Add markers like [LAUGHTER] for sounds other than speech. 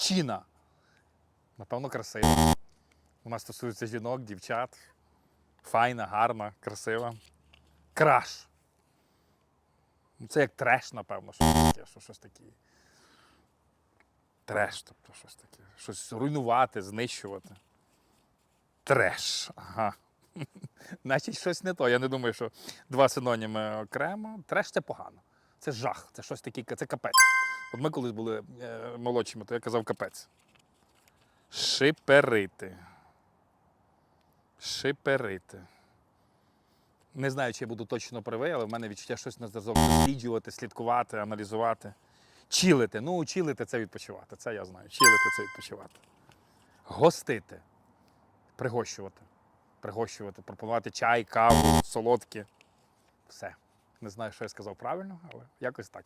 Мужчина. Напевно, красива. Вона стосується жінок, дівчат. Файна, гарна, красива. Краш. Ну, Це як треш, напевно, щось таке, що щось таке. Треш, тобто щось таке. Щось руйнувати, знищувати. Треш. Ага. [LAUGHS] Значить, щось не то. Я не думаю, що два синоніми окремо. Треш це погано. Це жах, це щось таке, це капець. От ми колись були е, молодшими, то я казав капець. Шиперити. Шиперити. Не знаю, чи я буду точно правий, але в мене відчуття щось на зразок досліджувати, слідкувати, аналізувати. Чілити. Ну, чілити це відпочивати. Це я знаю. Чілити це відпочивати. Гостити. Пригощувати. Пригощувати, пропонувати чай, каву, солодкі. Все. Не знаю, що я сказав правильно, але якось так.